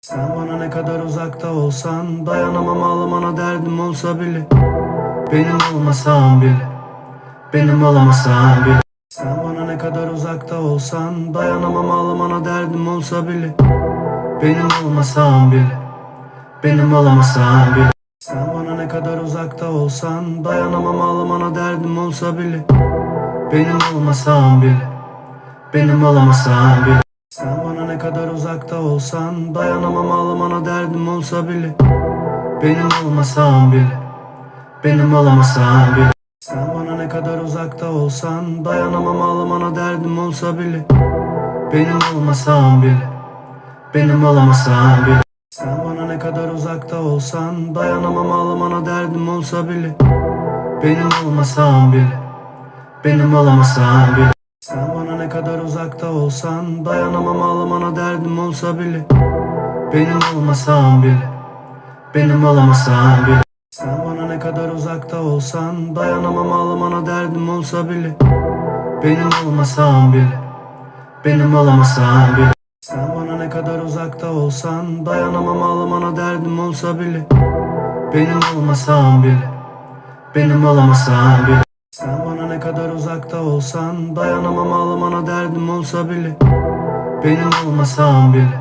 Sen bana ne kadar uzakta olsan Dayanamam ağlamana derdim olsa bile. Benim olmasan bile Benim olamasan bile. Sen bana ne kadar uzakta olsan Dayanamam ağlamana derdim olsa bile. Benim olmasan bile Benim olamasan bile. Sen bana ne kadar uzakta olsan Dayanamam ağlamana derdim olsa bile. Benim olmasan bile Benim olamasan bile ne kadar uzakta olsan Dayanamam ağlamana derdim olsa bile. Benim olmasan bile Benim olamasan bile. Sen bana ne kadar uzakta olsan Dayanamam ağlamana derdim olsa bile. Benim olmasan bile Benim olamasan bile. Sen bana ne kadar uzakta olsan Dayanamam ağlamana derdim olsa bile. Benim olmasan bile Benim olamasan bile. Sen ne kadar uzakta olsan Dayanamam ağlamana derdim olsa bile. Benim olmasan bile Benim olamasan bile. Sen bana ne kadar uzakta olsan Dayanamam ağlamana derdim olsa bile. Benim olmasan bile Benim olamasan bile. Sen bana ne kadar uzakta olsan Dayanamam ağlamana derdim olsa bile. Benim olmasan bile Benim olamasan bile kadar uzakta olsan Dayanamam ağlamana derdim olsa bile. Benim olmasan bile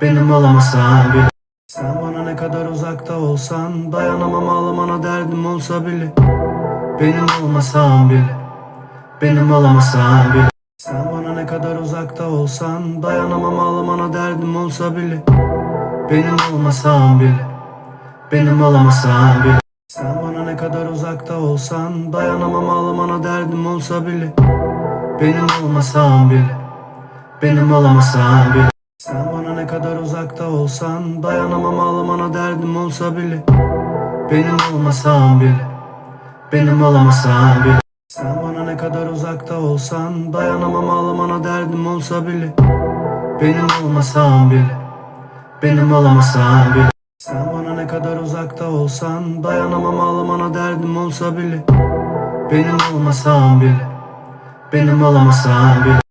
Benim olamasan bile. Sen bana ne kadar uzakta olsan Dayanamam ağlamana derdim olsa bile. Benim olmasan bile Benim olamasan bile. Sen bana ne kadar uzakta olsan Dayanamam ağlamana derdim olsa bile. Benim olmasan bile Benim olamasan bile. Sen bana ne kadar uzakta olsan Dayanamam ağlamana derdim olsa bile. Benim olmasan bile Benim olamasan bile. Sen bana ne kadar uzakta olsan Dayanamam ağlamana derdim olsa bile. Benim olmasan bile Benim olamasan bile. Sen bana ne kadar uzakta olsan Dayanamam ağlamana derdim olsa bile. Benim olmasan bile Benim olamasan bile ne kadar uzakta olsan Dayanamam ağlamana derdim olsa bile. Benim olmasan bile Benim olamasan bile